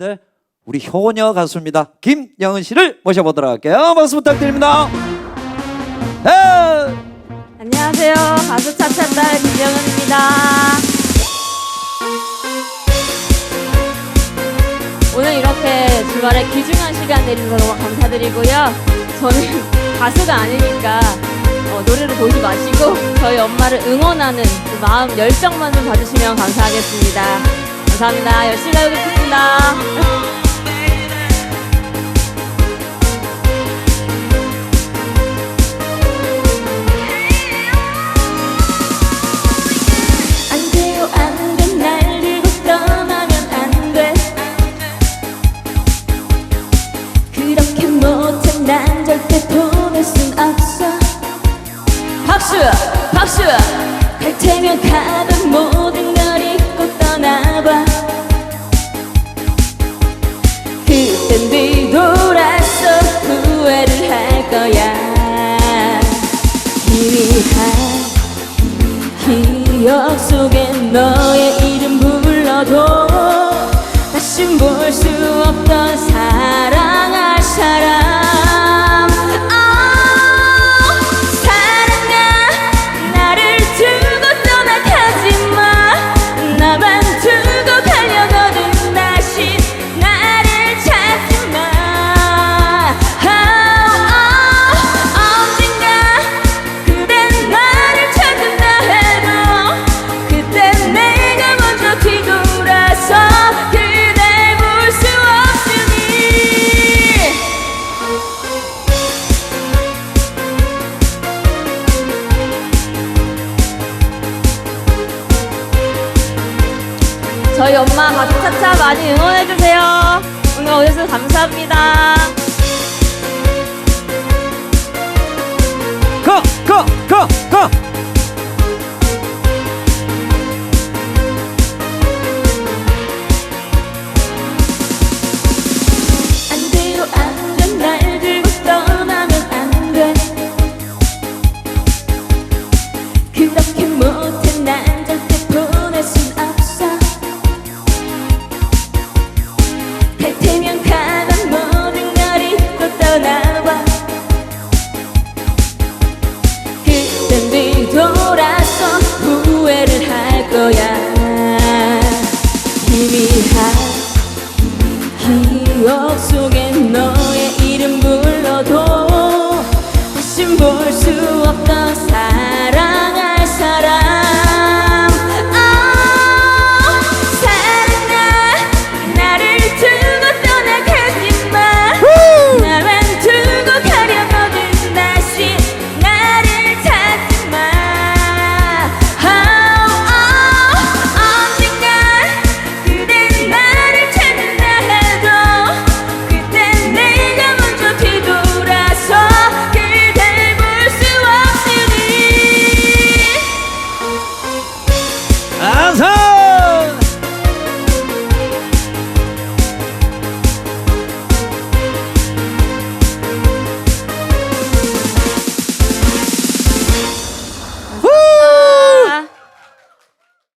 가운데 우리 효녀 가수입니다. 김영은 씨를 모셔보도록 할게요. 박수 부탁드립니다. 에! 안녕하세요. 가수 차차딸 김영은입니다. 오늘 이렇게 주말에 귀중한 시간 내주셔서 너무 감사드리고요. 저는 가수가 아니니까 어, 노래를 보지 마시고 저희 엄마를 응원하는 그 마음 열정만 좀 봐주시면 감사하겠습니다. 감사합니다. 열심히 하겠습니다. 안 돼요 안 돼 날 들고 떠나면 안 돼. 그렇게 못해. 난 절대 보낼 순 없어. 박수! 박수! 갈 테면 가던 기억 속에 너의 이름 불러도 저희 엄마 가수 차차 많이 응원해주세요. 오늘 오셔서 감사합니다. 기억 속에